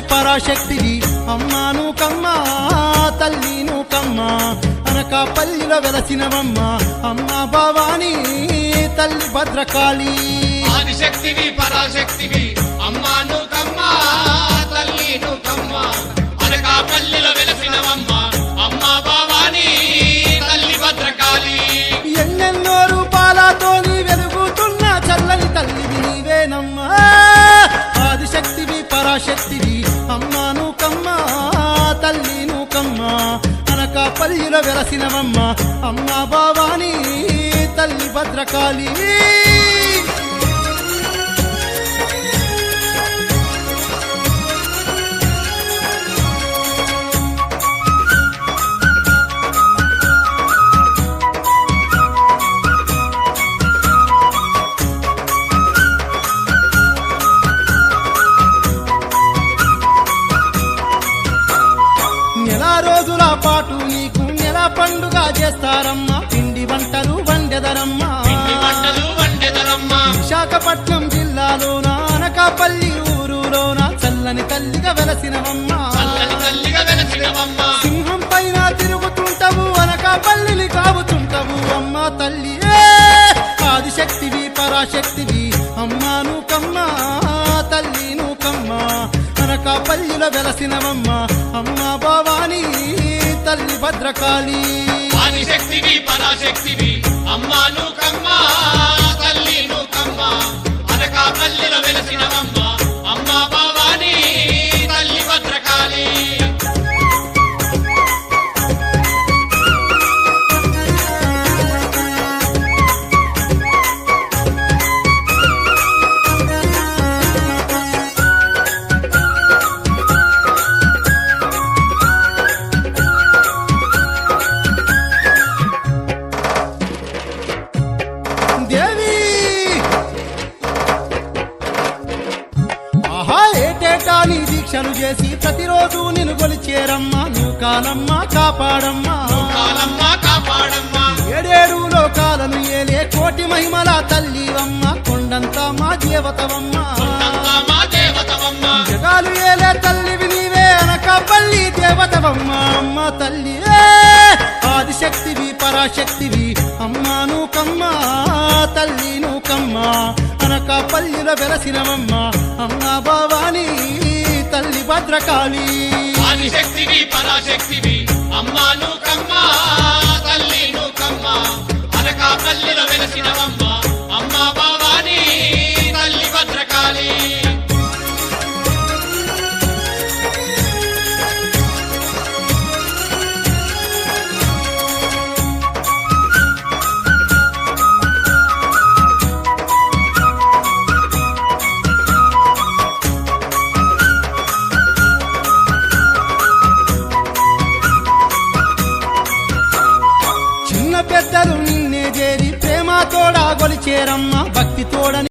పరాశక్తివి. అమ్మాను కమ్మా తల్లిను కమ్మా. అనక పల్లిలో వెలసినవమ్మ. అమ్మా భవానీ తల్లి భద్రకాళీ. తల్లిను కమ్మా అనక పల్లిలో వెలసినవమ్మ అమ్మా బావాని తల్లి భద్రకాళీ. నెల పండుగ చేస్తారమ్మా. పిండి వంటలు వండెదరమ్మా. విశాఖపట్నం జిల్లాలోన అనకాపల్లి ఊరులోన చల్లని తల్లిగా వెలసినవమ్మా. సింహం పైన తిరుగుతుంటవు అనకాపల్లిని కావుతుంటవు. అమ్మా తల్లి! ఆదిశక్తివి పరాశక్తివి అమ్మాను కమ్మా తల్లిను కమ్మా అనకాపల్లిలో వెలసినవమ్మ. అమ్మ భవానీ తల్లి భద్రకాళి. ఆదిశక్తివి పరాశక్తివి. అమ్మా నువ్వమ్మ నీ దీక్షలు చేసి ప్రతిరోజు నిన్ను గొలిచేరమ్మా. నువ్వు కాలమ్మా కాపాడమ్మా. కాలమ్మ కాపాడమ్మా. ఏడేడు లోకాలను ఏలే కోటి మహిమల తల్లివమ్మ. కొండంతా మా దేవతవమ్మ. కొండంతా మా దేవతవమ్మ. జగాలు ఏలే తల్లివి నీవే అనకాపల్లి దేవతవమ్మ. అమ్మ తల్లి! ఆదిశక్తివి పరాశక్తివి కమ్మా తల్లిను కమ్మా అనకాపల్లిలో వెలసినవమ్మ. అమ్మ భవాని తల్లి భద్రకాళి. ఆదిశక్తివి పరాశక్తివి అమ్మా నువ్వమ్మ తల్లి నువ్వమ్మ అనకాపల్లిలో వెలసినవమ్మ. అమ్మ పెద్దలు నిన్నే చేరి ప్రేమ తోడా గొలిచేరమ్మ భక్తి తోడని